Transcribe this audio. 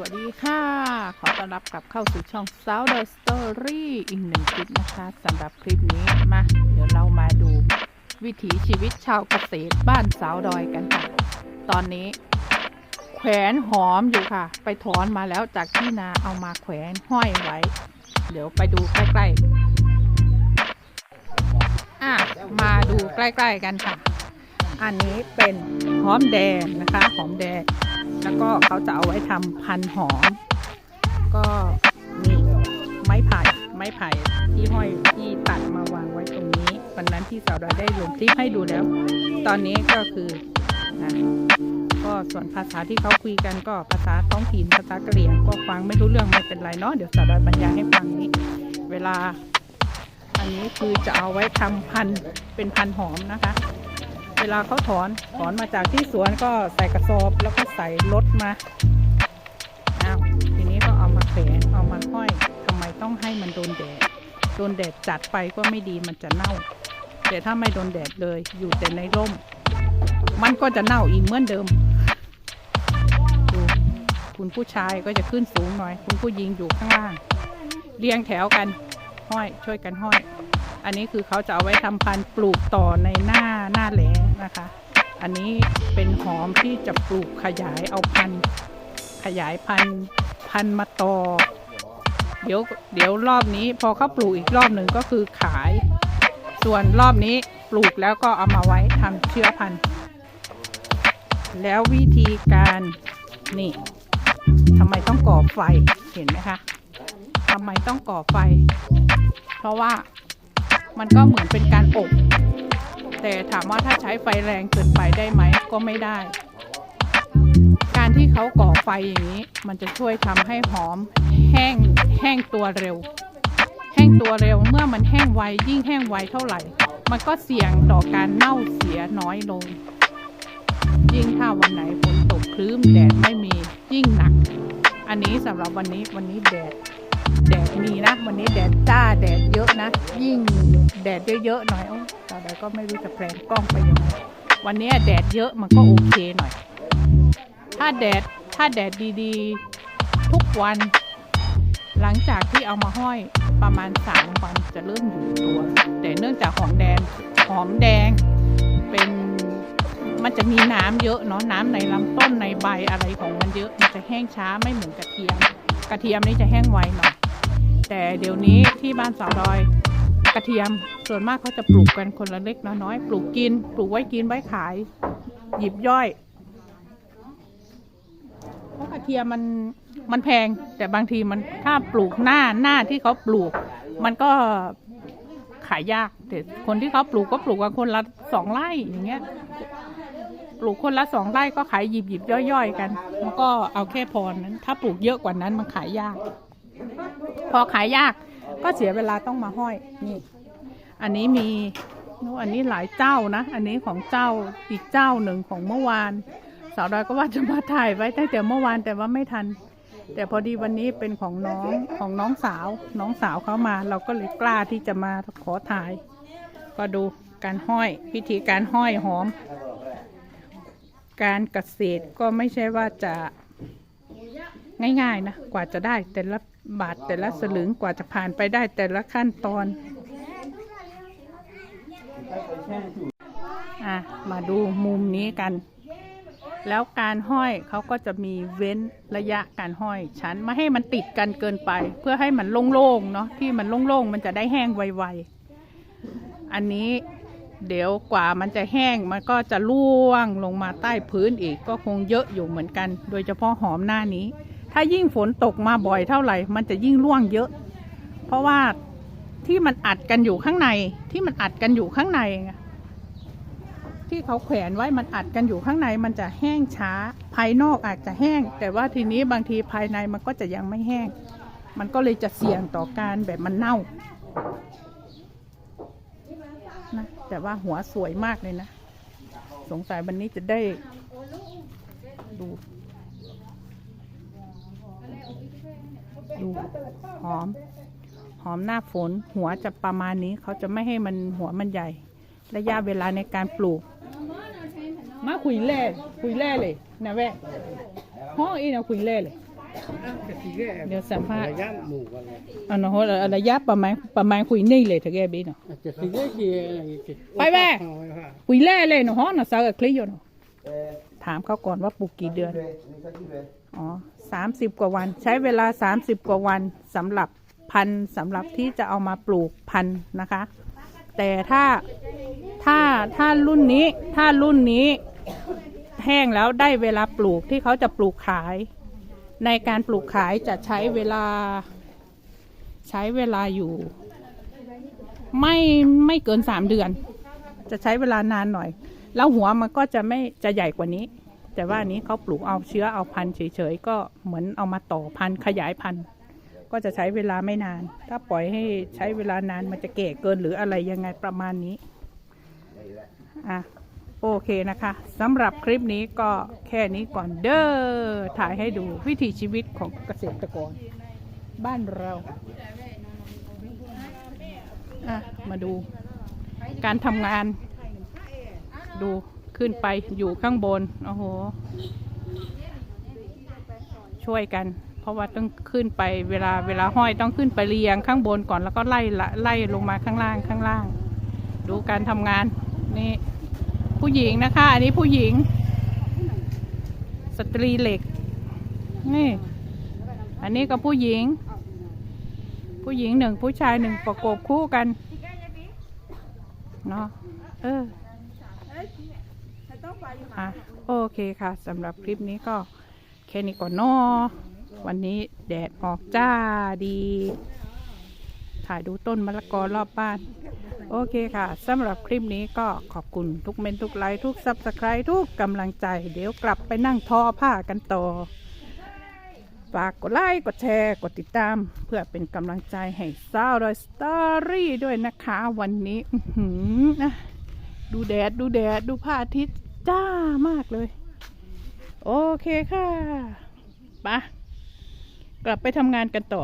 วัสดีค่ะ ขอต้อนรับกลับเข้าสู่ช่อง s o u t h e Story อีกหนึ่งคลิปนะคะสำหรับคลิปนี้มา เดี๋ยวเรามาดู วิถีชีวิตชาวเกษตรบ้านสาวดอยกันค่ะ ตอนนี้ แขวนหอมอยู่ค่ะ ไปถอนมาแล้วจากที่นาเอามาแขวนห้อยไว้ เดี๋ยวไปดูใกล้ๆอะมาดูใกล้ ๆกันค่ะ อันนี้เป็นหอมแดงนะคะ หอมแดง แล้วก็เขาจะเอาไว้ทำพันหอม ก็นี่ไม้ไผ่ไม้ไผ่ที่ห้อยที่ตัดมาวางไว้ตรงนี้ วันนั้นที่สาวดอยได้ลงคลิปให้ดูแล้ว ตอนนี้ก็คือนะก็ส่วนภาษาที่เขาคุยกันก็ภาษาท้องถิ่นภาษากะเหรี่ยงก็ฟังไม่รู้เรื่องไม่เป็นไรเนาะเดี๋ยวสาวดอยบรรยายให้ฟังนี้ เวลา อันนี้คือจะเอาไว้ทำพันเป็นพันหอมนะคะ เวลาเขาถอนถอนมาจากที่สวนก็ใส่กระสอบแล้วก็ใส่รถมาอ้าวทีนี้ก็เอามาแขวนเอามาห้อยทำไมต้องให้มันโดนแดดโดนแดดจัดไปก็ไม่ดีมันจะเน่า แต่ถ้าไม่โดนแดดเลยอยู่แต่ในร่ม มันก็จะเน่าอีกเหมือนเดิมดูคุณผู้ชายก็จะขึ้นสูงหน่อย คุณผู้หญิงอยู่ข้างล่าง เรียงแถวกันห้อยช่วยกันห้อย อันนี้คือเขาจะเอาไว้ทำพันธุ์ปลูกต่อในหน้าหน้าแหลง นะคะ อันนี้เป็นหอมที่จะปลูกขยายเอาพันธุ์ขยายพันธุ์พันธุ์มาต่อเดี๋ยวเดี๋ยวรอบนี้พอเขาปลูกอีกรอบหนึ่งก็คือขาย ส่วนรอบนี้ปลูกแล้วก็เอามาไว้ทำเชื้อพันธุ์ แล้ววิธีการนี่ทำไมต้องก่อไฟเห็นไหมคะทำไมต้องก่อไฟ เพราะว่ามันก็เหมือนเป็นการอบ แต่ถามว่าถ้าใช้ไฟแรงเกินไปได้ไหมก็ไม่ได้ การที่เขาก่อไฟอย่างนี้ มันจะช่วยทำให้หอม แห้งแห้งตัวเร็ว แห้งตัวเร็วเมื่อมันแห้งไวยิ่งแห้งไวเท่าไหร่ มันก็เสี่ยงต่อการเน่าเสียน้อยลง ยิ่งถ้าวันไหนฝนตกคลื้มแดดไม่มียิ่งหนัก อันนี้สำหรับวันนี้วันนี้แดด แดดมีนะ วันนี้แดดจ้าแดดเยอะนะ ยิ่งแดดเยอะๆหน่อยโอ้ตอนใดก็ไม่รู้จะแพลนกล้องไปยังไงวันนี้แดดเยอะมันก็โอเคหน่อย ถ้าแดดถ้าแดดดีๆ ทุกวัน หลังจากที่เอามาห้อยประมาณสามวันจะเริ่มอยู่ตัว แต่เนื่องจากหอมแดงหอมแดงเป็นมันจะมีน้ำเยอะเนาะน้ำในลำต้นในใบอะไรของมันเยอะ มันจะแห้งช้าไม่เหมือนกระเทียม กระเทียมนี่จะแห้งไวหน่อยแต่เดี๋ยวนี้ที่บ้านสาวดอยกระเทียมส่วนมากเขาจะปลูกกันคนละเล็กละน้อย ปลูกกิน ปลูกไว้กินไว้ขาย หยิบย่อยเพราะกระเทียมมันมันแพง แต่บางทีมันถ้าปลูกหน้าหน้าที่เขาปลูก มันก็ขายยากแต่คนที่เขาปลูกก็ปลูกกันคนละสองไร่อย่างเงี้ย ลูกคนละสองไร่ก็ขายหยิบหยิบย่อยๆกันมันก็เอาแค่พอนั้น ถ้าปลูกเยอะกว่านั้นมันขายยาก พอขายยากก็เสียเวลาต้องมาห้อยนี่ อันนี้มีโน้อันนี้หลายเจ้านะ อันนี้ของเจ้าอีกเจ้าหนึ่งของเมื่อวาน สาวดอยก็ว่าจะมาถ่ายไว้ตั้งแต่เมื่อวานแต่ว่าไม่ทัน แต่พอดีวันนี้เป็นของน้องของน้องสาว น้องสาวเขามา เราก็เลยกล้าที่จะมาขอถ่าย ก็ดูการห้อย พิธีการห้อยหอม การเกษตรก็ไม่ใช่ว่าจะง่ายๆนะกว่าจะได้แต่ละบาทแต่ละสลึงกว่าจะผ่านไปได้แต่ละขั้นตอนอะมาดูมุมนี้กัน แล้วการห้อยเขาก็จะมีเว้นระยะการห้อยชั้นไม่ให้มันติดกันเกินไป เพื่อให้มันโล่งๆเนาะที่มันโล่งๆมันจะได้แห้งไวๆอันนี้ เดี๋ยวกว่ามันจะแห้งมันก็จะล่วงลงมาใต้พื้นอีกก็คงเยอะอยู่เหมือนกัน โดยเฉพาะหอมหน้านี้ ถ้ายิ่งฝนตกมาบ่อยเท่าไหร่ มันจะยิ่งร่วงเยอะ เพราะว่าที่มันอัดกันอยู่ข้างในที่มันอัดกันอยู่ข้างใน ที่เขาแขวนไว้มันอัดกันอยู่ข้างในมันจะแห้งช้า ภายนอกอาจจะแห้ง แต่ว่าทีนี้บางทีภายในมันก็จะยังไม่แห้ง มันก็เลยจะเสี่ยงต่อการแบบมันเน่า แต่ว่าหัวสวยมากเลยนะ สงสัยวันนี้จะได้ดูดูหอม หอมหน้าฝน หัวจะประมาณนี้เขาจะไม่ให้มันหัวมันใหญ่ ระยะเวลาในการปลูก มาคุยเล่คุยเล่เลยนะแว่ห้องอีนะคุยเล่เลย เดี๋ยวสัมภาษณ์ระยะหมู่กันเลยอันนั้นอะไรยะประมาณประมาณคุยนี่เลยเถอะแกบีเนาะจะสิเยอะกี่ไปแม่คุยแล่เลยเนาะฮะนะสาวกับคลิโยเนาะถามเขาก่อนว่าปลูกกี่เดือน อ๋อสามสิบกว่าวัน ใช้เวลาสามสิบกว่าวันสำหรับพันธุ์สำหรับที่จะเอามาปลูกพันธุ์นะคะ แต่ถ้าถ้าถ้ารุ่นนี้ถ้ารุ่นนี้ แห้งแล้วได้เวลาปลูกที่เขาจะปลูกขาย ในการปลูกขายจะใช้เวลา ใช้เวลาอยู่ ไม่ไม่เกินสามเดือน จะใช้เวลานานหน่อย แล้วหัวมันก็จะไม่จะใหญ่กว่านี้ แต่ว่านนี้เขาปลูกเอาเชื้อเอาพันธุ์เฉยๆก็เหมือนเอามาต่อพันธุ์ขยายพันธุ์ก็จะใช้เวลาไม่นาน ถ้าปล่อยให้ใช้เวลานานมันจะเก่เกินหรืออะไรยังไงประมาณนี้อะ โอเคนะคะสำหรับคลิปนี้ก็แค่นี้ก่อนเด้อถ่ายให้ดูวิถีชีวิตของเกษตรกร บ้านเราอะมาดู การทำงาน ดูขึ้นไปอยู่ข้างบน โอ้โห ช่วยกัน เพราะว่าต้องขึ้นไปเวลาเวลาห้อยต้องขึ้นไปเรียงข้างบนก่อนแล้วก็ไล่ไล่ลงมาข้างล่างข้างล่าง ดูการทำงานนี่ ผู้หญิงนะคะ อันนี้ผู้หญิง สตรีเหล็ก นี่ อันนี้ก็ผู้หญิง ผู้หญิงหนึ่งผู้ชายหนึ่งประกบคู่กันเนาะเอออะโอเคค่ะสำหรับคลิปนี้ก็แค่นี้ก่อนเนอะวันนี้แดดออกจ้าดี ถ่ายดูต้นมะละกอรอบบ้าน โอเคค่ะสำหรับคลิปนี้ก็ขอบคุณทุกเมนทุกไลค์ทุกซับสไครต์ทุกกำลังใจ เดี๋ยวกลับไปนั่งทอผ้ากันต่อ ฝากกดไลค์กดแชร์กดติดตาม เพื่อเป็นกำลังใจให้สาวดอยสตอรี่ด้วยนะคะ วันนี้หือนะดูแดดดูแดดดูพระอาทิตย์จ้ามากเลย โอเคค่ะปะกลับไปทำงานกันต่อ